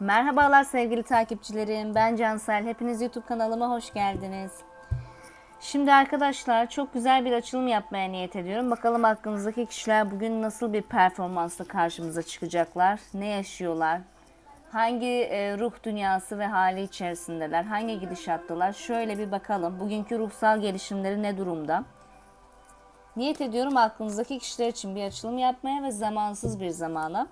Merhabalar sevgili takipçilerim. Ben Cansel. Hepiniz YouTube kanalıma hoş geldiniz. Şimdi arkadaşlar çok güzel bir açılım yapmaya niyet ediyorum. Bakalım aklınızdaki kişiler bugün nasıl bir performansla karşımıza çıkacaklar? Ne yaşıyorlar? Hangi e, ruh dünyası ve hali içerisindeler? Hangi gidişattalar? Şöyle bir bakalım. Bugünkü ruhsal gelişimleri ne durumda? Niyet ediyorum aklınızdaki kişiler için bir açılım yapmaya ve zamansız bir zamana.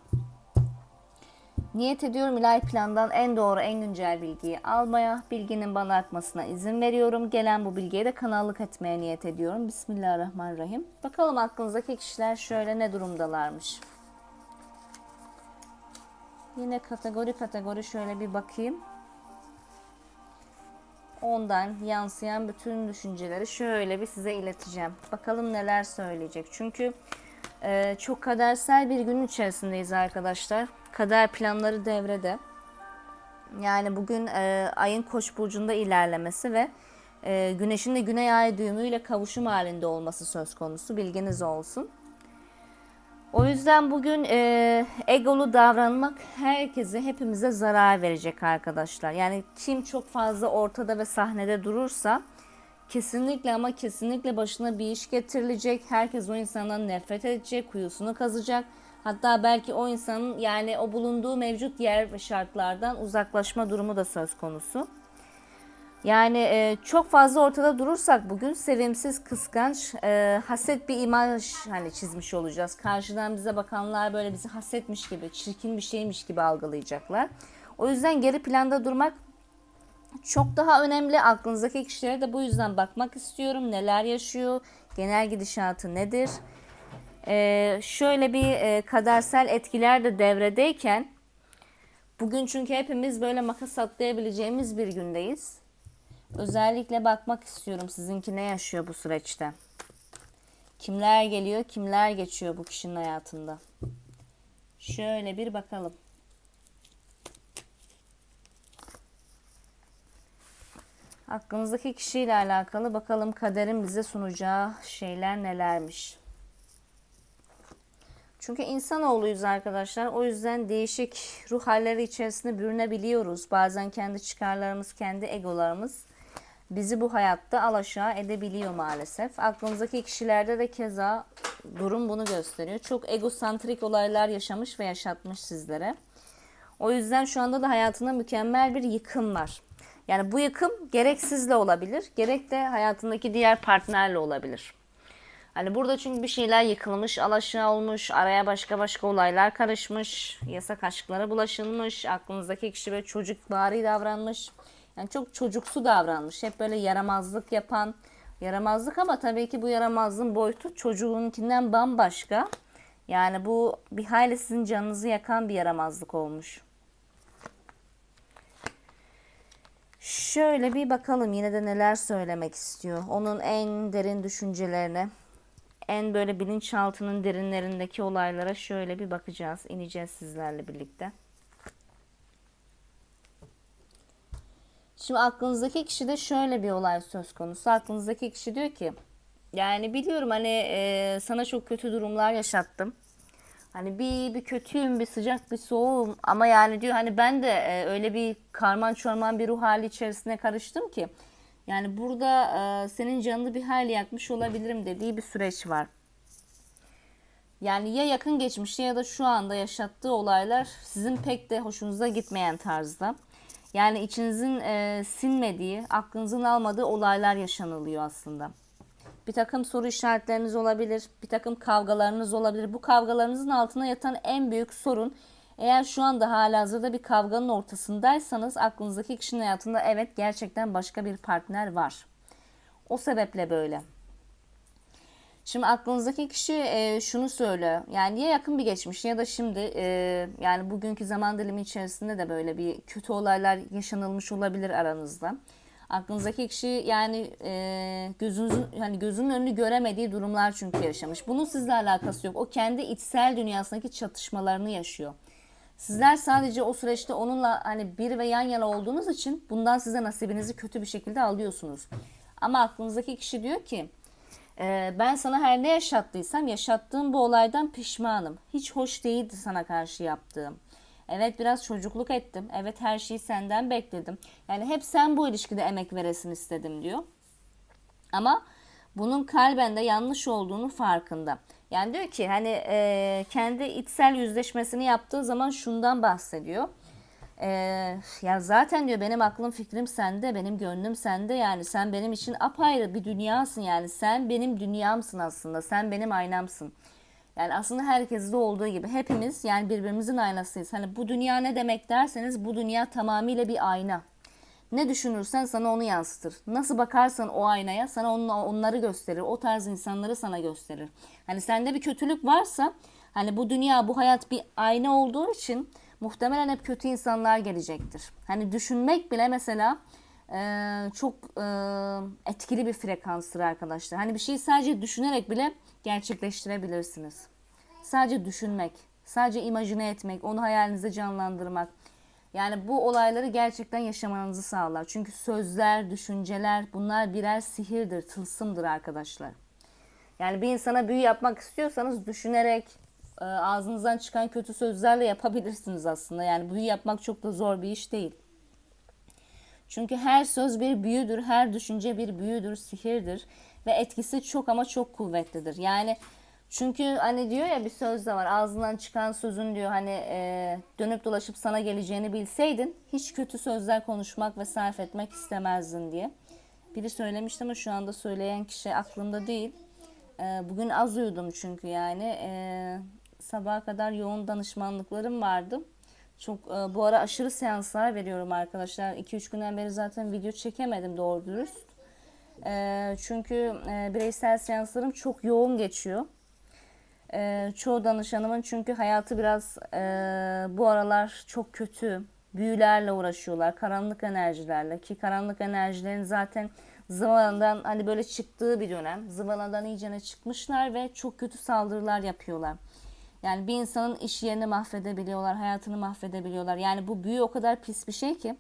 Niyet ediyorum ilahi plandan en doğru, en güncel bilgiyi almaya, bilginin bana akmasına izin veriyorum. Gelen bu bilgiye de kanallık etmeye niyet ediyorum. Bismillahirrahmanirrahim. Bakalım aklınızdaki kişiler şöyle ne durumdalarmış. Yine kategori kategori şöyle bir bakayım. Ondan yansıyan bütün düşünceleri şöyle bir size ileteceğim. Bakalım neler söyleyecek. Çünkü e, çok kadersel bir gün içerisindeyiz arkadaşlar. Kader planları devrede. Yani bugün e, ayın koç burcunda ilerlemesi ve e, güneşin de güney ay düğümüyle kavuşum halinde olması söz konusu. Bilginiz olsun. O yüzden bugün e, egolu davranmak herkese, hepimize zarar verecek arkadaşlar. Yani kim çok fazla ortada ve sahnede durursa kesinlikle ama kesinlikle başına bir iş getirilecek. Herkes o insandan nefret edecek, kuyusunu kazacak. Hatta belki o insanın yani o bulunduğu mevcut yer ve şartlardan uzaklaşma durumu da söz konusu. Yani e, çok fazla ortada durursak bugün sevimsiz, kıskanç, e, haset bir imaj hani çizmiş olacağız. Karşıdan bize bakanlar böyle bizi hasetmiş gibi, çirkin bir şeymiş gibi algılayacaklar. O yüzden geri planda durmak çok daha önemli. Aklınızdaki kişilere de bu yüzden bakmak istiyorum. Neler yaşıyor, genel gidişatı nedir? Ee, şöyle bir e, kadersel etkiler de devredeyken bugün çünkü hepimiz böyle makas atlayabileceğimiz bir gündeyiz. Özellikle bakmak istiyorum sizinki ne yaşıyor bu süreçte. Kimler geliyor, kimler geçiyor bu kişinin hayatında. Şöyle bir bakalım. Aklınızdaki kişiyle alakalı bakalım kaderin bize sunacağı şeyler nelermiş. Çünkü insanoğluyuz arkadaşlar. O yüzden değişik ruh halleri içerisinde bürünebiliyoruz. Bazen kendi çıkarlarımız, kendi egolarımız bizi bu hayatta alaşağı edebiliyor maalesef. Aklınızdaki kişilerde de keza durum bunu gösteriyor. Çok egosantrik olaylar yaşamış ve yaşatmış sizlere. O yüzden şu anda da hayatında mükemmel bir yıkım var. Yani bu yıkım gerek sizle olabilir, gerek de hayatındaki diğer partnerle olabilir. Hani burada çünkü bir şeyler yıkılmış, alaşağı olmuş, araya başka başka olaylar karışmış, yasak aşklara bulaşılmış, aklınızdaki kişi böyle çocuk bari davranmış. Yani çok çocuksu davranmış. Hep böyle yaramazlık yapan, yaramazlık ama tabii ki bu yaramazlığın boyutu çocuğunkinden bambaşka. Yani bu bir hayli sizin canınızı yakan bir yaramazlık olmuş. Şöyle bir bakalım yine de neler söylemek istiyor. Onun en derin düşüncelerine, en böyle bilinçaltının derinlerindeki olaylara şöyle bir bakacağız. İneceğiz sizlerle birlikte. Şimdi aklınızdaki kişide şöyle bir olay söz konusu. Aklınızdaki kişi diyor ki yani biliyorum hani e, sana çok kötü durumlar yaşattım. Hani bir bir kötüyüm, bir sıcak, bir soğuğum ama yani diyor hani ben de e, öyle bir karman çorman bir ruh hali içerisine karıştım ki yani burada e, senin canını bir hal yakmış olabilirim dediği bir süreç var. Yani ya yakın geçmişte ya da şu anda yaşattığı olaylar sizin pek de hoşunuza gitmeyen tarzda. Yani içinizin e, sinmediği, aklınızın almadığı olaylar yaşanılıyor aslında. Bir takım soru işaretleriniz olabilir, bir takım kavgalarınız olabilir. Bu kavgalarınızın altına yatan en büyük sorun eğer şu anda hala hazırda bir kavganın ortasındaysanız aklınızdaki kişinin hayatında evet gerçekten başka bir partner var. O sebeple böyle. Şimdi aklınızdaki kişi e, şunu söylüyor. Yani ya yakın bir geçmiş ya da şimdi e, yani bugünkü zaman dilimi içerisinde de böyle bir kötü olaylar yaşanılmış olabilir aranızda. Aklınızdaki kişi yani e, gözünüzün hani gözünün önünü göremediği durumlar çünkü yaşamış. Bunun sizle alakası yok. O kendi içsel dünyasındaki çatışmalarını yaşıyor. Sizler sadece o süreçte onunla hani bir ve yan yana olduğunuz için bundan size nasibinizi kötü bir şekilde alıyorsunuz. Ama aklınızdaki kişi diyor ki e, ben sana her ne yaşattıysam yaşattığım bu olaydan pişmanım. Hiç hoş değildi sana karşı yaptığım. Evet biraz çocukluk ettim. Evet her şeyi senden bekledim. Yani hep sen bu ilişkide emek veresin istedim diyor. Ama bunun kalben de yanlış olduğunu farkında. Yani diyor ki hani e, kendi içsel yüzleşmesini yaptığı zaman şundan bahsediyor. E, ya zaten diyor benim aklım fikrim sende, benim gönlüm sende yani sen benim için apayrı bir dünyasın yani sen benim dünyamsın aslında, sen benim aynamsın. Yani aslında herkeste olduğu gibi hepimiz yani birbirimizin aynasıyız. Hani bu dünya ne demek derseniz bu dünya tamamıyla bir ayna. Ne düşünürsen sana onu yansıtır. Nasıl bakarsan o aynaya sana onu, onları gösterir. O tarz insanları sana gösterir. Hani sende bir kötülük varsa hani bu dünya bu hayat bir ayna olduğu için muhtemelen hep kötü insanlar gelecektir. Hani düşünmek bile mesela çok etkili bir frekanstır arkadaşlar. Hani bir şeyi sadece düşünerek bile gerçekleştirebilirsiniz. Sadece düşünmek, sadece imajine etmek, onu hayalinizde canlandırmak. Yani bu olayları gerçekten yaşamanızı sağlar. Çünkü sözler, düşünceler bunlar birer sihirdir, tılsımdır arkadaşlar. Yani bir insana büyü yapmak istiyorsanız düşünerek, ağzınızdan çıkan kötü sözlerle yapabilirsiniz aslında. Yani büyü yapmak çok da zor bir iş değil. Çünkü her söz bir büyüdür, her düşünce bir büyüdür, sihirdir ve etkisi çok ama çok kuvvetlidir. Yani çünkü hani diyor ya bir söz de var ağzından çıkan sözün diyor hani e, dönüp dolaşıp sana geleceğini bilseydin hiç kötü sözler konuşmak ve sarf etmek istemezdin diye. Biri söylemişti ama şu anda söyleyen kişi aklımda değil. E, bugün az uyudum çünkü yani e, sabaha kadar yoğun danışmanlıklarım vardı. Çok e, bu ara aşırı seanslar veriyorum arkadaşlar. 2-3 günden beri zaten video çekemedim doğru dürüst. E, çünkü e, bireysel seanslarım çok yoğun geçiyor. E, çoğu danışanımın çünkü hayatı biraz e, bu aralar çok kötü. Büyülerle uğraşıyorlar, karanlık enerjilerle ki karanlık enerjilerin zaten zıvanadan hani böyle çıktığı bir dönem. Zıvanadan iyicene çıkmışlar ve çok kötü saldırılar yapıyorlar. Yani bir insanın iş yerini mahvedebiliyorlar, hayatını mahvedebiliyorlar. Yani bu büyü o kadar pis bir şey ki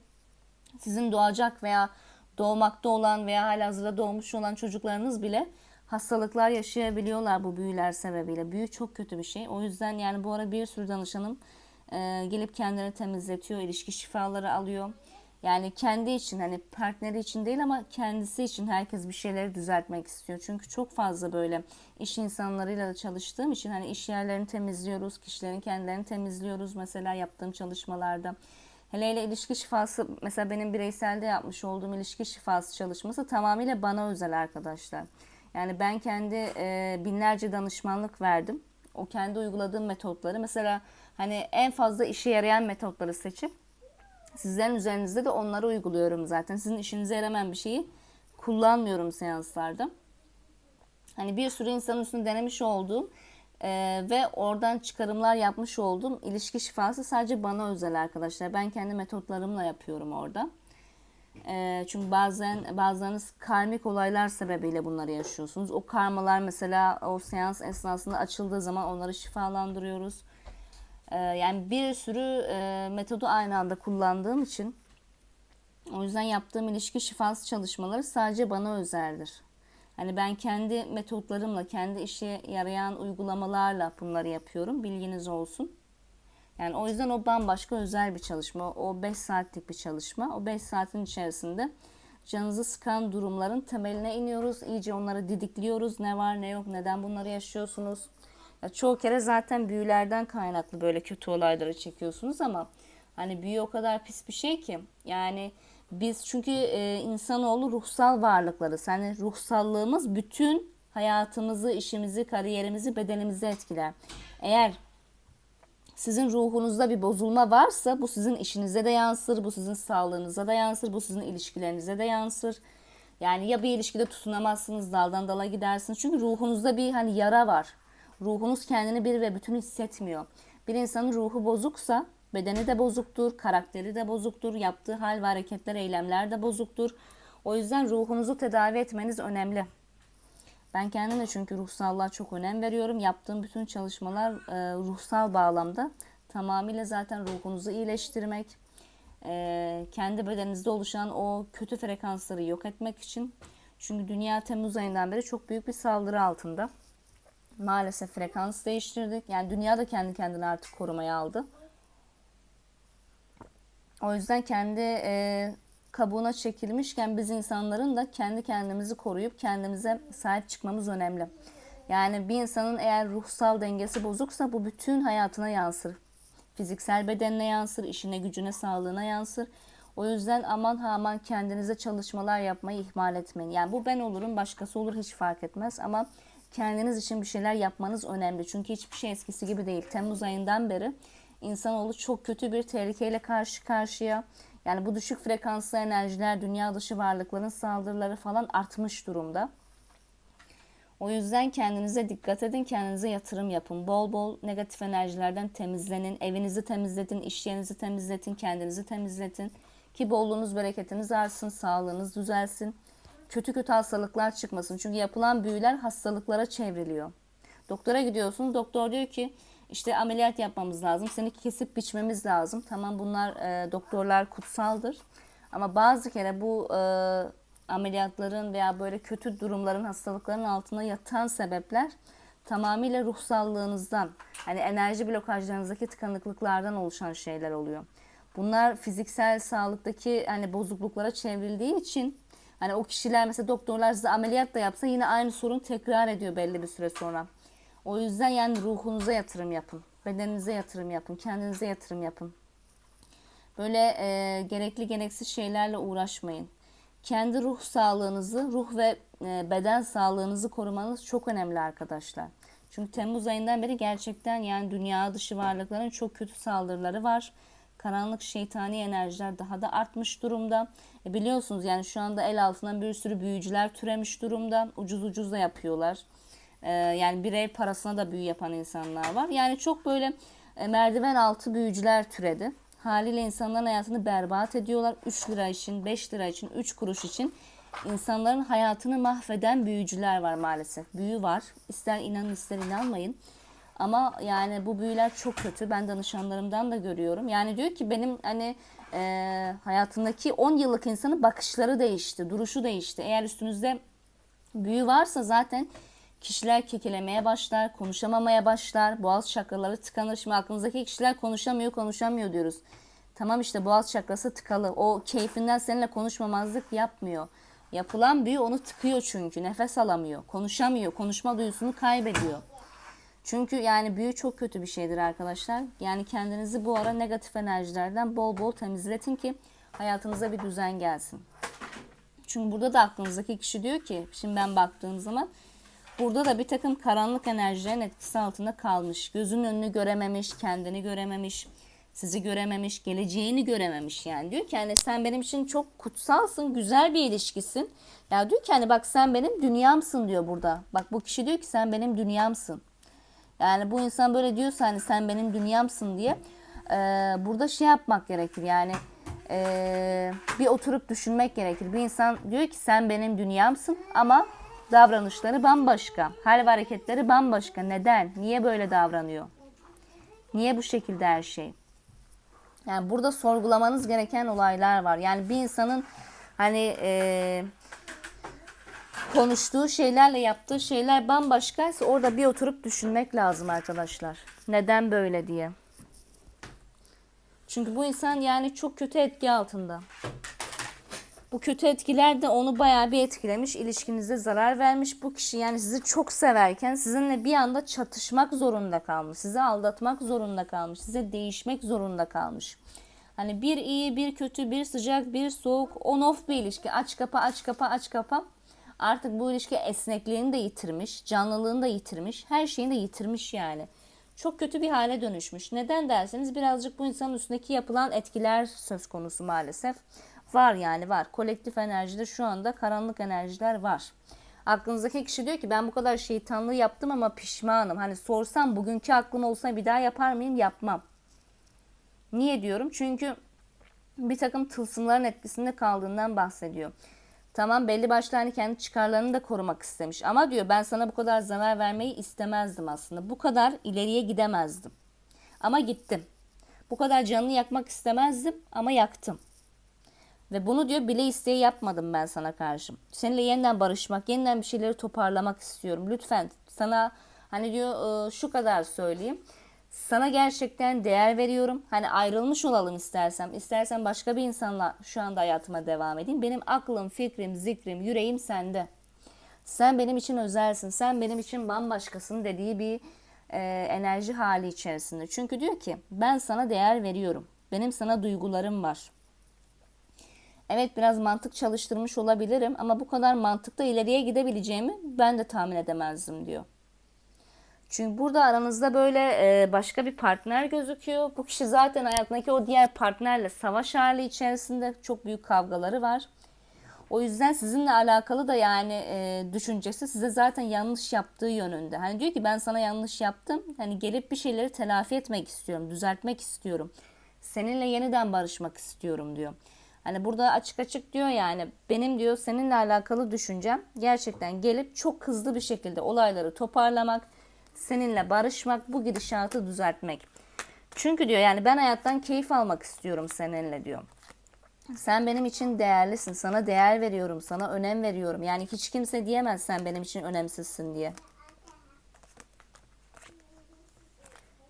sizin doğacak veya doğmakta olan veya halihazırda doğmuş olan çocuklarınız bile hastalıklar yaşayabiliyorlar bu büyüler sebebiyle. Büyü çok kötü bir şey. O yüzden yani bu ara bir sürü danışanım e, gelip kendini temizletiyor, ilişki şifaları alıyor. Yani kendi için hani partneri için değil ama kendisi için herkes bir şeyleri düzeltmek istiyor. Çünkü çok fazla böyle iş insanlarıyla çalıştığım için hani iş yerlerini temizliyoruz, kişilerin kendilerini temizliyoruz mesela yaptığım çalışmalarda. Hele hele ilişki şifası mesela benim bireyselde yapmış olduğum ilişki şifası çalışması tamamıyla bana özel arkadaşlar. Yani ben kendi e, binlerce danışmanlık verdim. O kendi uyguladığım metotları mesela hani en fazla işe yarayan metotları seçip sizlerin üzerinizde de onları uyguluyorum zaten. Sizin işinize yaramayan bir şeyi kullanmıyorum seanslarda. Hani bir sürü insanın üstünde denemiş olduğum e, ve oradan çıkarımlar yapmış olduğum ilişki şifası sadece bana özel arkadaşlar. Ben kendi metotlarımla yapıyorum orada. E, çünkü bazen bazılarınız karmik olaylar sebebiyle bunları yaşıyorsunuz. O karmalar mesela o seans esnasında açıldığı zaman onları şifalandırıyoruz. E, yani bir sürü e, metodu aynı anda kullandığım için o yüzden yaptığım ilişki şifası çalışmaları sadece bana özeldir. Hani ben kendi metotlarımla, kendi işe yarayan uygulamalarla bunları yapıyorum. Bilginiz olsun. Yani o yüzden o bambaşka özel bir çalışma. O 5 saatlik bir çalışma. O 5 saatin içerisinde canınızı sıkan durumların temeline iniyoruz. İyice onları didikliyoruz. Ne var ne yok, neden bunları yaşıyorsunuz. Ya çoğu kere zaten büyülerden kaynaklı böyle kötü olayları çekiyorsunuz ama hani büyü o kadar pis bir şey ki. Yani biz çünkü e, insanoğlu ruhsal varlıklarız. Yani ruhsallığımız bütün hayatımızı, işimizi, kariyerimizi, bedenimizi etkiler. Eğer sizin ruhunuzda bir bozulma varsa bu sizin işinize de yansır, bu sizin sağlığınıza da yansır, bu sizin ilişkilerinize de yansır. Yani ya bir ilişkide tutunamazsınız, daldan dala gidersiniz. Çünkü ruhunuzda bir hani yara var. Ruhunuz kendini bir ve bütün hissetmiyor. Bir insanın ruhu bozuksa bedeni de bozuktur, karakteri de bozuktur, yaptığı hal ve hareketler, eylemler de bozuktur. O yüzden ruhunuzu tedavi etmeniz önemli. Ben kendim de çünkü ruhsallığa çok önem veriyorum. Yaptığım bütün çalışmalar e, ruhsal bağlamda tamamıyla zaten ruhunuzu iyileştirmek, e, kendi bedeninizde oluşan o kötü frekansları yok etmek için. Çünkü dünya Temmuz ayından beri çok büyük bir saldırı altında. Maalesef frekans değiştirdik. Yani dünya da kendi kendini artık korumaya aldı. O yüzden kendi e, kabuğuna çekilmişken biz insanların da kendi kendimizi koruyup kendimize sahip çıkmamız önemli. Yani bir insanın eğer ruhsal dengesi bozuksa bu bütün hayatına yansır. Fiziksel bedenine yansır, işine, gücüne, sağlığına yansır. O yüzden aman ha aman kendinize çalışmalar yapmayı ihmal etmeyin. Yani bu ben olurum, başkası olur hiç fark etmez ama kendiniz için bir şeyler yapmanız önemli. Çünkü hiçbir şey eskisi gibi değil. Temmuz ayından beri insanoğlu çok kötü bir tehlikeyle karşı karşıya. Yani bu düşük frekanslı enerjiler, dünya dışı varlıkların saldırıları falan artmış durumda. O yüzden kendinize dikkat edin, kendinize yatırım yapın. Bol bol negatif enerjilerden temizlenin. Evinizi temizletin, iş yerinizi temizletin, kendinizi temizletin. Ki bolluğunuz, bereketiniz artsın, sağlığınız düzelsin. Kötü kötü hastalıklar çıkmasın. Çünkü yapılan büyüler hastalıklara çevriliyor. Doktora gidiyorsunuz, doktor diyor ki işte ameliyat yapmamız lazım, seni kesip biçmemiz lazım. Tamam bunlar e, doktorlar kutsaldır. Ama bazı kere bu e, ameliyatların veya böyle kötü durumların, hastalıkların altına yatan sebepler tamamıyla ruhsallığınızdan, hani enerji blokajlarınızdaki tıkanıklıklardan oluşan şeyler oluyor. Bunlar fiziksel sağlıktaki hani bozukluklara çevrildiği için hani o kişiler mesela doktorlar size ameliyat da yapsa yine aynı sorun tekrar ediyor belli bir süre sonra. O yüzden yani ruhunuza yatırım yapın. Bedeninize yatırım yapın. Kendinize yatırım yapın. Böyle e, gerekli gereksiz şeylerle uğraşmayın. Kendi ruh sağlığınızı, ruh ve e, beden sağlığınızı korumanız çok önemli arkadaşlar. Çünkü Temmuz ayından beri gerçekten yani dünya dışı varlıkların çok kötü saldırıları var. Karanlık şeytani enerjiler daha da artmış durumda. E biliyorsunuz yani şu anda el altından bir sürü büyücüler türemiş durumda. Ucuz ucuz da yapıyorlar. E, yani bir ev parasına da büyü yapan insanlar var. Yani çok böyle e, merdiven altı büyücüler türedi. Haliyle insanların hayatını berbat ediyorlar. 3 lira için, 5 lira için, 3 kuruş için insanların hayatını mahveden büyücüler var maalesef. Büyü var. İster inanın ister inanmayın. Ama yani bu büyüler çok kötü. Ben danışanlarımdan da görüyorum. Yani diyor ki benim hani e, hayatındaki 10 yıllık insanın bakışları değişti, duruşu değişti. Eğer üstünüzde büyü varsa zaten kişiler kekelemeye başlar, konuşamamaya başlar, boğaz çakraları tıkanır. Şimdi aklınızdaki kişiler konuşamıyor, konuşamıyor diyoruz. Tamam işte boğaz çakrası tıkalı. O keyfinden seninle konuşmamazlık yapmıyor. Yapılan büyü onu tıkıyor çünkü. Nefes alamıyor, konuşamıyor, konuşma duyusunu kaybediyor. Çünkü yani büyü çok kötü bir şeydir arkadaşlar. Yani kendinizi bu ara negatif enerjilerden bol bol temizletin ki hayatınıza bir düzen gelsin. Çünkü burada da aklınızdaki kişi diyor ki, şimdi ben baktığım zaman burada da bir takım karanlık enerjilerin etkisi altında kalmış. Gözünün önünü görememiş, kendini görememiş, sizi görememiş, geleceğini görememiş yani. Diyor ki hani sen benim için çok kutsalsın, güzel bir ilişkisin. Ya diyor ki hani bak sen benim dünyamsın diyor burada. Bak bu kişi diyor ki sen benim dünyamsın. Yani bu insan böyle diyorsa hani sen benim dünyamsın diye e, burada şey yapmak gerekir yani e, bir oturup düşünmek gerekir. Bir insan diyor ki sen benim dünyamsın ama davranışları bambaşka. Hal ve hareketleri bambaşka. Neden? Niye böyle davranıyor? Niye bu şekilde her şey? Yani burada sorgulamanız gereken olaylar var. Yani bir insanın hani e, konuştuğu şeylerle yaptığı şeyler bambaşkaysa orada bir oturup düşünmek lazım arkadaşlar. Neden böyle diye. Çünkü bu insan yani çok kötü etki altında. Bu kötü etkiler de onu bayağı bir etkilemiş. ilişkinize zarar vermiş. Bu kişi yani sizi çok severken sizinle bir anda çatışmak zorunda kalmış. Sizi aldatmak zorunda kalmış. Size değişmek zorunda kalmış. Hani bir iyi, bir kötü, bir sıcak, bir soğuk, on off bir ilişki. Aç kapa, aç kapa, aç kapa. Artık bu ilişki esnekliğini de yitirmiş, canlılığını da yitirmiş, her şeyini de yitirmiş yani. Çok kötü bir hale dönüşmüş. Neden derseniz birazcık bu insanın üstündeki yapılan etkiler söz konusu maalesef. Var yani var. Kolektif enerjide şu anda karanlık enerjiler var. Aklınızdaki kişi diyor ki ben bu kadar şeytanlığı yaptım ama pişmanım. Hani sorsam bugünkü aklım olsa bir daha yapar mıyım? Yapmam. Niye diyorum? Çünkü bir takım tılsımların etkisinde kaldığından bahsediyor. Tamam belli başlı hani kendi çıkarlarını da korumak istemiş. Ama diyor ben sana bu kadar zarar vermeyi istemezdim aslında. Bu kadar ileriye gidemezdim. Ama gittim. Bu kadar canını yakmak istemezdim ama yaktım. Ve bunu diyor bile isteye yapmadım ben sana karşı. Seninle yeniden barışmak, yeniden bir şeyleri toparlamak istiyorum. Lütfen sana hani diyor şu kadar söyleyeyim. Sana gerçekten değer veriyorum. Hani ayrılmış olalım istersem. istersen başka bir insanla şu anda hayatıma devam edeyim. Benim aklım, fikrim, zikrim, yüreğim sende. Sen benim için özelsin. Sen benim için bambaşkasın dediği bir e, enerji hali içerisinde. Çünkü diyor ki ben sana değer veriyorum. Benim sana duygularım var. Evet biraz mantık çalıştırmış olabilirim ama bu kadar mantıkta ileriye gidebileceğimi ben de tahmin edemezdim diyor. Çünkü burada aranızda böyle e, başka bir partner gözüküyor. Bu kişi zaten hayatındaki o diğer partnerle savaş hali içerisinde çok büyük kavgaları var. O yüzden sizinle alakalı da yani e, düşüncesi size zaten yanlış yaptığı yönünde. Hani diyor ki ben sana yanlış yaptım. Hani gelip bir şeyleri telafi etmek istiyorum, düzeltmek istiyorum. Seninle yeniden barışmak istiyorum diyor. Hani burada açık açık diyor yani benim diyor seninle alakalı düşüncem gerçekten gelip çok hızlı bir şekilde olayları toparlamak, seninle barışmak, bu gidişatı düzeltmek. Çünkü diyor yani ben hayattan keyif almak istiyorum seninle diyor. Sen benim için değerlisin. Sana değer veriyorum. Sana önem veriyorum. Yani hiç kimse diyemez sen benim için önemsizsin diye.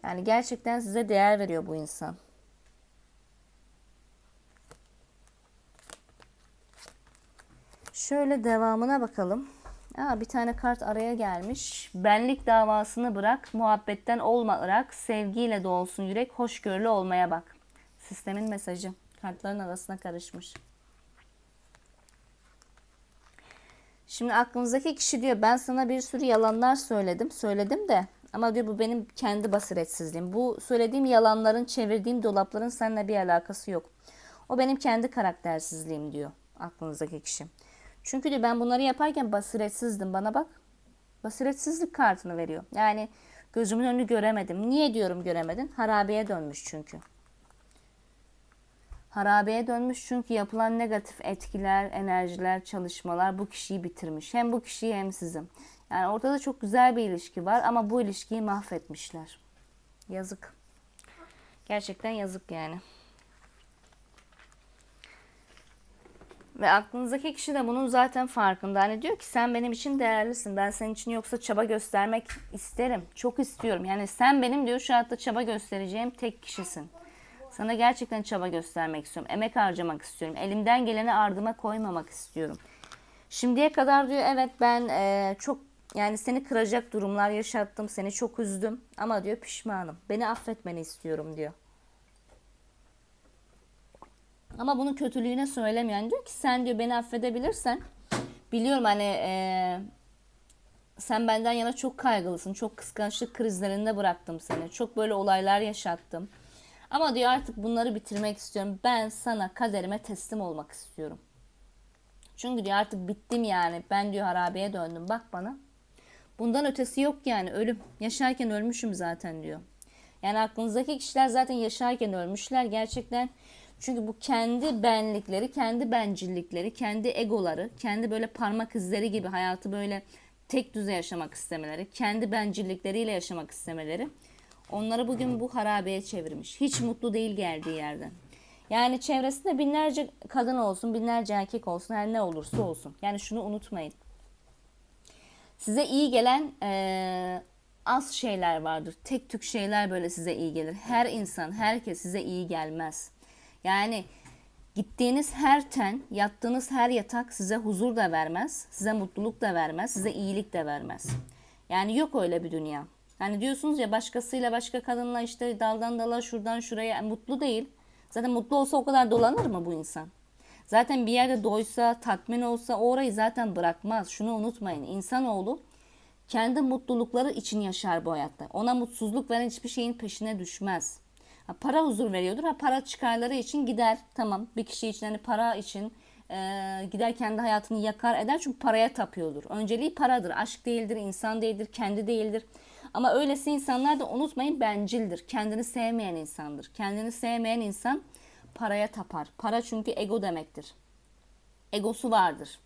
Yani gerçekten size değer veriyor bu insan. Şöyle devamına bakalım. Aa, bir tane kart araya gelmiş. Benlik davasını bırak, muhabbetten olma sevgiyle dolsun yürek, hoşgörülü olmaya bak. Sistemin mesajı. Kartların arasına karışmış. Şimdi aklınızdaki kişi diyor ben sana bir sürü yalanlar söyledim. Söyledim de ama diyor bu benim kendi basiretsizliğim. Bu söylediğim yalanların, çevirdiğim dolapların seninle bir alakası yok. O benim kendi karaktersizliğim diyor aklınızdaki kişi. Çünkü diyor ben bunları yaparken basiretsizdim. Bana bak. Basiretsizlik kartını veriyor. Yani gözümün önünü göremedim. Niye diyorum göremedin? Harabeye dönmüş çünkü. Harabeye dönmüş çünkü yapılan negatif etkiler, enerjiler, çalışmalar bu kişiyi bitirmiş. Hem bu kişiyi hem sizi. Yani ortada çok güzel bir ilişki var ama bu ilişkiyi mahvetmişler. Yazık. Gerçekten yazık yani. Ve aklınızdaki kişi de bunun zaten farkında. Hani diyor ki sen benim için değerlisin. Ben senin için yoksa çaba göstermek isterim. Çok istiyorum. Yani sen benim diyor şu hayatta çaba göstereceğim tek kişisin. Sana gerçekten çaba göstermek istiyorum. Emek harcamak istiyorum. Elimden geleni ardıma koymamak istiyorum. Şimdiye kadar diyor evet ben e, çok yani seni kıracak durumlar yaşattım. Seni çok üzdüm. Ama diyor pişmanım. Beni affetmeni istiyorum diyor. Ama bunu kötülüğüne söylemiyor. Diyor ki sen diyor beni affedebilirsen biliyorum hani e, sen benden yana çok kaygılısın. Çok kıskançlık krizlerinde bıraktım seni. Çok böyle olaylar yaşattım. Ama diyor artık bunları bitirmek istiyorum. Ben sana kaderime teslim olmak istiyorum. Çünkü diyor artık bittim yani. Ben diyor harabeye döndüm. Bak bana. Bundan ötesi yok yani ölüm. Yaşarken ölmüşüm zaten diyor. Yani aklınızdaki kişiler zaten yaşarken ölmüşler gerçekten. Çünkü bu kendi benlikleri, kendi bencillikleri, kendi egoları, kendi böyle parmak izleri gibi hayatı böyle tek düze yaşamak istemeleri, kendi bencillikleriyle yaşamak istemeleri onları bugün bu harabeye çevirmiş. Hiç mutlu değil geldiği yerden. Yani çevresinde binlerce kadın olsun, binlerce erkek olsun, her ne olursa olsun. Yani şunu unutmayın. Size iyi gelen e, az şeyler vardır. Tek tük şeyler böyle size iyi gelir. Her insan, herkes size iyi gelmez. Yani gittiğiniz her ten, yattığınız her yatak size huzur da vermez, size mutluluk da vermez, size iyilik de vermez. Yani yok öyle bir dünya. Hani diyorsunuz ya başkasıyla başka kadınla işte daldan dala şuradan şuraya yani mutlu değil. Zaten mutlu olsa o kadar dolanır mı bu insan? Zaten bir yerde doysa, tatmin olsa orayı zaten bırakmaz. Şunu unutmayın. İnsanoğlu kendi mutlulukları için yaşar bu hayatta. Ona mutsuzluk veren hiçbir şeyin peşine düşmez. Para huzur veriyordur. Ha, para çıkarları için gider. Tamam bir kişi için hani para için e, gider kendi hayatını yakar eder. Çünkü paraya tapıyordur. Önceliği paradır. Aşk değildir, insan değildir, kendi değildir. Ama öylesi insanlar da unutmayın bencildir. Kendini sevmeyen insandır. Kendini sevmeyen insan paraya tapar. Para çünkü ego demektir. Egosu vardır.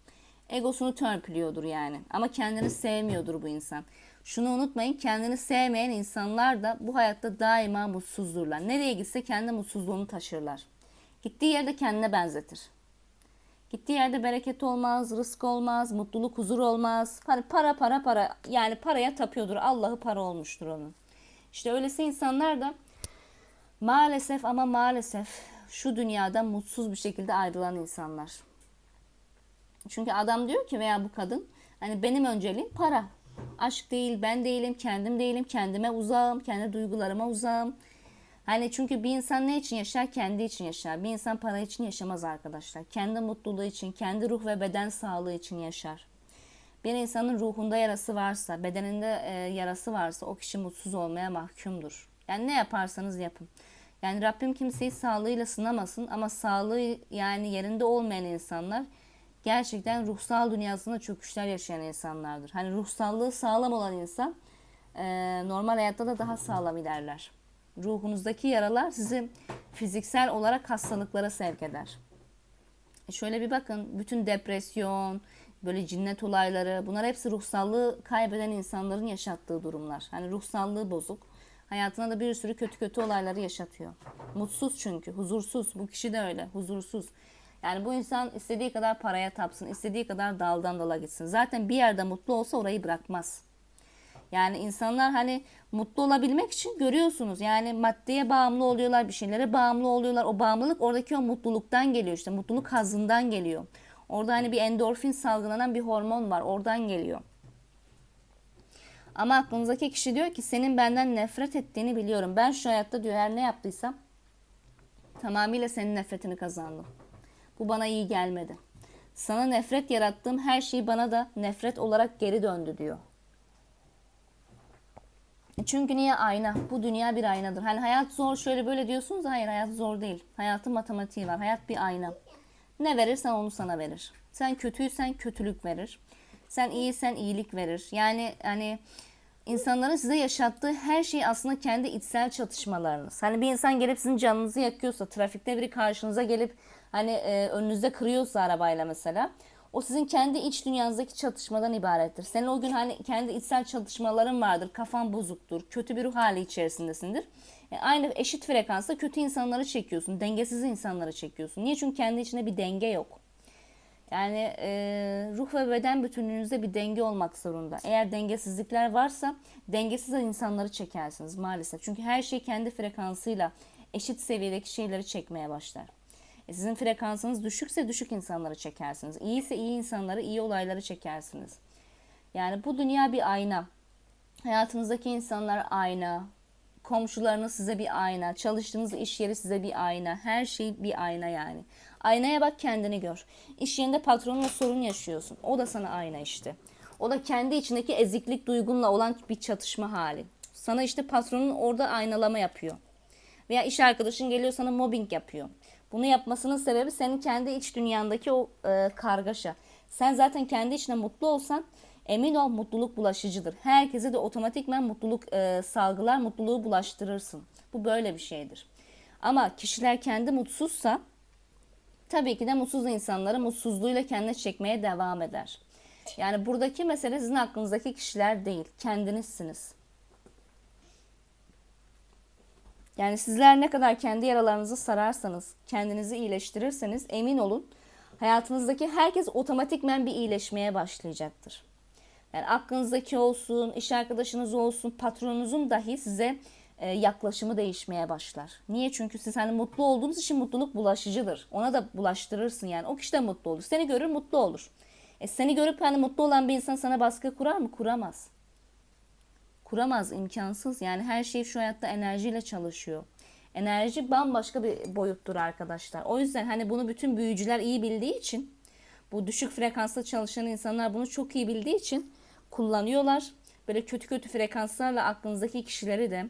Egosunu törpülüyordur yani. Ama kendini sevmiyordur bu insan. Şunu unutmayın kendini sevmeyen insanlar da bu hayatta daima mutsuzdurlar. Nereye gitse kendi mutsuzluğunu taşırlar. Gittiği yerde kendine benzetir. Gittiği yerde bereket olmaz, rızk olmaz, mutluluk, huzur olmaz. Hani para para para yani paraya tapıyordur. Allah'ı para olmuştur onun. İşte öylesi insanlar da maalesef ama maalesef şu dünyada mutsuz bir şekilde ayrılan insanlar. Çünkü adam diyor ki veya bu kadın hani benim önceliğim para. Aşk değil, ben değilim, kendim değilim, kendime uzağım, kendi duygularıma uzağım. Hani çünkü bir insan ne için yaşar? Kendi için yaşar. Bir insan para için yaşamaz arkadaşlar. Kendi mutluluğu için, kendi ruh ve beden sağlığı için yaşar. Bir insanın ruhunda yarası varsa, bedeninde e, yarası varsa o kişi mutsuz olmaya mahkumdur. Yani ne yaparsanız yapın. Yani Rabbim kimseyi sağlığıyla sınamasın ama sağlığı yani yerinde olmayan insanlar gerçekten ruhsal dünyasında çöküşler yaşayan insanlardır. Hani ruhsallığı sağlam olan insan e, normal hayatta da daha sağlam ilerler. Ruhunuzdaki yaralar sizi fiziksel olarak hastalıklara sevk eder. E şöyle bir bakın bütün depresyon, böyle cinnet olayları bunlar hepsi ruhsallığı kaybeden insanların yaşattığı durumlar. Hani ruhsallığı bozuk. Hayatına da bir sürü kötü kötü olayları yaşatıyor. Mutsuz çünkü, huzursuz. Bu kişi de öyle, huzursuz. Yani bu insan istediği kadar paraya tapsın, istediği kadar daldan dala gitsin. Zaten bir yerde mutlu olsa orayı bırakmaz. Yani insanlar hani mutlu olabilmek için görüyorsunuz. Yani maddeye bağımlı oluyorlar, bir şeylere bağımlı oluyorlar. O bağımlılık oradaki o mutluluktan geliyor işte. Mutluluk hazından geliyor. Orada hani bir endorfin salgılanan bir hormon var. Oradan geliyor. Ama aklınızdaki kişi diyor ki senin benden nefret ettiğini biliyorum. Ben şu hayatta diyor her ne yaptıysam tamamıyla senin nefretini kazandım. Bu bana iyi gelmedi. Sana nefret yarattığım her şey bana da nefret olarak geri döndü diyor. Çünkü niye ayna? Bu dünya bir aynadır. Hani hayat zor şöyle böyle diyorsunuz. Hayır hayat zor değil. Hayatın matematiği var. Hayat bir ayna. Ne verirsen onu sana verir. Sen kötüysen kötülük verir. Sen iyiysen iyilik verir. Yani hani insanların size yaşattığı her şey aslında kendi içsel çatışmalarınız. Hani bir insan gelip sizin canınızı yakıyorsa, trafikte biri karşınıza gelip hani e, önünüzde kırıyorsa arabayla mesela o sizin kendi iç dünyanızdaki çatışmadan ibarettir. Senin o gün hani kendi içsel çatışmaların vardır. Kafan bozuktur. Kötü bir ruh hali içerisindesindir. E, aynı eşit frekansta kötü insanları çekiyorsun. Dengesiz insanları çekiyorsun. Niye? Çünkü kendi içinde bir denge yok. Yani e, ruh ve beden bütünlüğünüzde bir denge olmak zorunda. Eğer dengesizlikler varsa dengesiz insanları çekersiniz maalesef. Çünkü her şey kendi frekansıyla eşit seviyedeki şeyleri çekmeye başlar. E sizin frekansınız düşükse düşük insanları çekersiniz. İyiyse iyi insanları, iyi olayları çekersiniz. Yani bu dünya bir ayna. Hayatınızdaki insanlar ayna. Komşularınız size bir ayna. Çalıştığınız iş yeri size bir ayna. Her şey bir ayna yani. Aynaya bak kendini gör. İş yerinde patronunla sorun yaşıyorsun. O da sana ayna işte. O da kendi içindeki eziklik duygunla olan bir çatışma hali. Sana işte patronun orada aynalama yapıyor. Veya iş arkadaşın geliyor sana mobbing yapıyor. Bunu yapmasının sebebi senin kendi iç dünyandaki o e, kargaşa. Sen zaten kendi içine mutlu olsan emin ol mutluluk bulaşıcıdır. Herkese de otomatikmen mutluluk e, salgılar, mutluluğu bulaştırırsın. Bu böyle bir şeydir. Ama kişiler kendi mutsuzsa tabii ki de mutsuz insanları mutsuzluğuyla kendine çekmeye devam eder. Yani buradaki mesele sizin aklınızdaki kişiler değil, kendinizsiniz. Yani sizler ne kadar kendi yaralarınızı sararsanız, kendinizi iyileştirirseniz emin olun hayatınızdaki herkes otomatikmen bir iyileşmeye başlayacaktır. Yani aklınızdaki olsun, iş arkadaşınız olsun, patronunuzun dahi size e, yaklaşımı değişmeye başlar. Niye? Çünkü siz hani mutlu olduğunuz için mutluluk bulaşıcıdır. Ona da bulaştırırsın yani. O kişi de mutlu olur. Seni görür mutlu olur. E seni görüp hani mutlu olan bir insan sana baskı kurar mı? Kuramaz. Kuramaz, imkansız. Yani her şey şu hayatta enerjiyle çalışıyor. Enerji bambaşka bir boyuttur arkadaşlar. O yüzden hani bunu bütün büyücüler iyi bildiği için bu düşük frekansla çalışan insanlar bunu çok iyi bildiği için kullanıyorlar. Böyle kötü kötü frekanslarla aklınızdaki kişileri de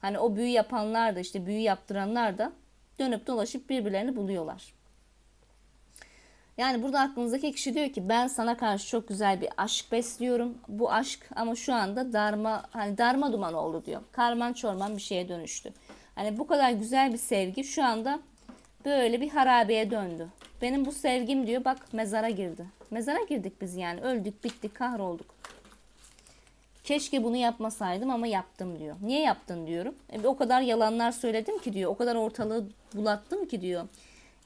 hani o büyü yapanlar da işte büyü yaptıranlar da dönüp dolaşıp birbirlerini buluyorlar. Yani burada aklınızdaki kişi diyor ki ben sana karşı çok güzel bir aşk besliyorum. Bu aşk ama şu anda darma hani darma duman oldu diyor. Karman çorman bir şeye dönüştü. Hani bu kadar güzel bir sevgi şu anda böyle bir harabeye döndü. Benim bu sevgim diyor bak mezara girdi. Mezara girdik biz yani öldük bittik kahrolduk. Keşke bunu yapmasaydım ama yaptım diyor. Niye yaptın diyorum. E, o kadar yalanlar söyledim ki diyor. O kadar ortalığı bulattım ki diyor.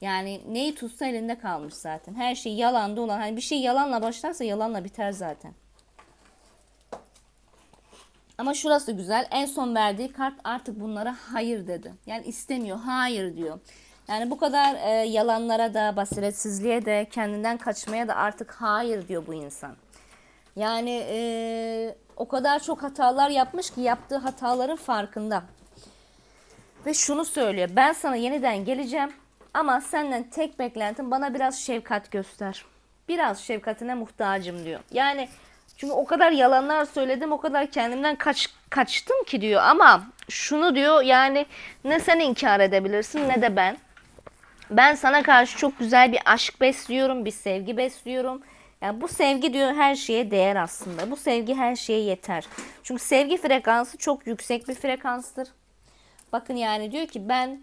Yani neyi tutsa elinde kalmış zaten. Her şey yalanda olan. Hani bir şey yalanla başlarsa yalanla biter zaten. Ama şurası güzel. En son verdiği kart artık bunlara hayır dedi. Yani istemiyor. Hayır diyor. Yani bu kadar e, yalanlara da, basiretsizliğe de, kendinden kaçmaya da artık hayır diyor bu insan. Yani e, o kadar çok hatalar yapmış ki yaptığı hataların farkında. Ve şunu söylüyor. Ben sana yeniden geleceğim ama senden tek beklentim bana biraz şefkat göster. Biraz şefkatine muhtacım diyor. Yani çünkü o kadar yalanlar söyledim, o kadar kendimden kaç, kaçtım ki diyor. Ama şunu diyor yani ne sen inkar edebilirsin ne de ben. Ben sana karşı çok güzel bir aşk besliyorum, bir sevgi besliyorum. Yani bu sevgi diyor her şeye değer aslında. Bu sevgi her şeye yeter. Çünkü sevgi frekansı çok yüksek bir frekanstır. Bakın yani diyor ki ben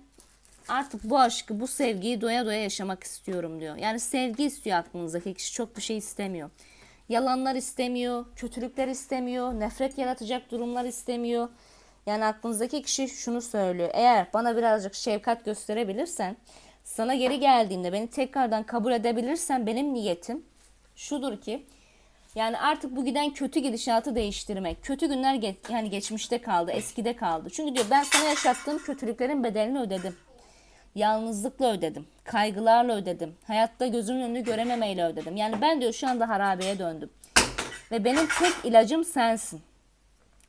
artık bu aşkı, bu sevgiyi doya doya yaşamak istiyorum diyor. Yani sevgi istiyor aklınızdaki kişi çok bir şey istemiyor. Yalanlar istemiyor, kötülükler istemiyor, nefret yaratacak durumlar istemiyor. Yani aklınızdaki kişi şunu söylüyor. Eğer bana birazcık şefkat gösterebilirsen, sana geri geldiğimde beni tekrardan kabul edebilirsen benim niyetim şudur ki yani artık bu giden kötü gidişatı değiştirmek. Kötü günler ge- yani geçmişte kaldı, eskide kaldı. Çünkü diyor ben sana yaşattığım kötülüklerin bedelini ödedim. Yalnızlıkla ödedim. Kaygılarla ödedim. Hayatta gözümün önünü görememeyle ödedim. Yani ben diyor şu anda harabeye döndüm. Ve benim tek ilacım sensin.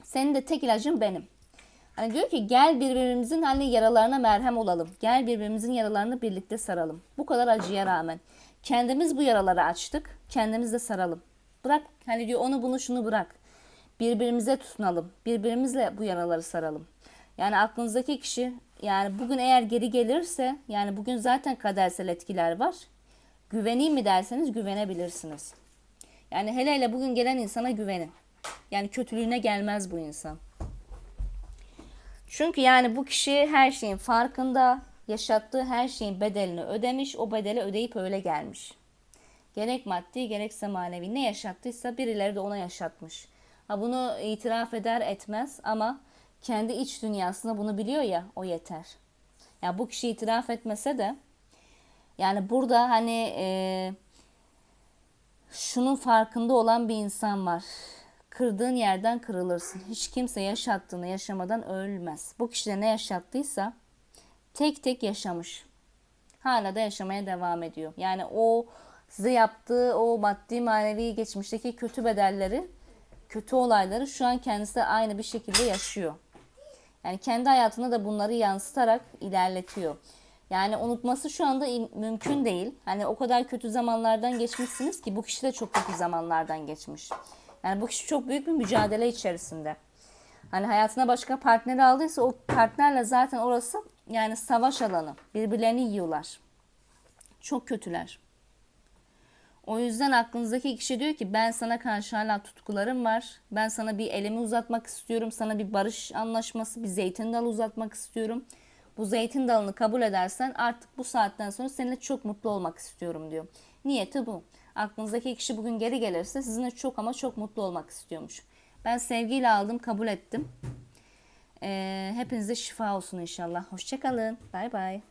Senin de tek ilacın benim. Hani diyor ki gel birbirimizin hani yaralarına merhem olalım. Gel birbirimizin yaralarını birlikte saralım. Bu kadar acıya rağmen. Kendimiz bu yaraları açtık. Kendimiz de saralım. Bırak hani diyor onu bunu şunu bırak. Birbirimize tutunalım. Birbirimizle bu yaraları saralım. Yani aklınızdaki kişi yani bugün eğer geri gelirse yani bugün zaten kadersel etkiler var. Güveneyim mi derseniz güvenebilirsiniz. Yani hele hele bugün gelen insana güvenin. Yani kötülüğüne gelmez bu insan. Çünkü yani bu kişi her şeyin farkında, yaşattığı her şeyin bedelini ödemiş, o bedeli ödeyip öyle gelmiş. Gerek maddi gerekse manevi ne yaşattıysa birileri de ona yaşatmış. Ha bunu itiraf eder etmez ama kendi iç dünyasında bunu biliyor ya o yeter. Ya bu kişi itiraf etmese de yani burada hani e, şunun farkında olan bir insan var. Kırdığın yerden kırılırsın. Hiç kimse yaşattığını yaşamadan ölmez. Bu kişi de ne yaşattıysa tek tek yaşamış. Hala da yaşamaya devam ediyor. Yani o size yaptığı o maddi manevi geçmişteki kötü bedelleri, kötü olayları şu an kendisi de aynı bir şekilde yaşıyor. Yani kendi hayatında da bunları yansıtarak ilerletiyor. Yani unutması şu anda mümkün değil. Hani o kadar kötü zamanlardan geçmişsiniz ki bu kişi de çok kötü zamanlardan geçmiş. Yani bu kişi çok büyük bir mücadele içerisinde. Hani hayatına başka partneri aldıysa o partnerle zaten orası yani savaş alanı. Birbirlerini yiyorlar. Çok kötüler. O yüzden aklınızdaki kişi diyor ki ben sana karşı hala tutkularım var. Ben sana bir elimi uzatmak istiyorum. Sana bir barış anlaşması, bir zeytin dalı uzatmak istiyorum. Bu zeytin dalını kabul edersen artık bu saatten sonra seninle çok mutlu olmak istiyorum diyor. Niyeti bu. Aklınızdaki kişi bugün geri gelirse sizinle çok ama çok mutlu olmak istiyormuş. Ben sevgiyle aldım, kabul ettim. Ee, hepinize şifa olsun inşallah. Hoşçakalın. Bay bay.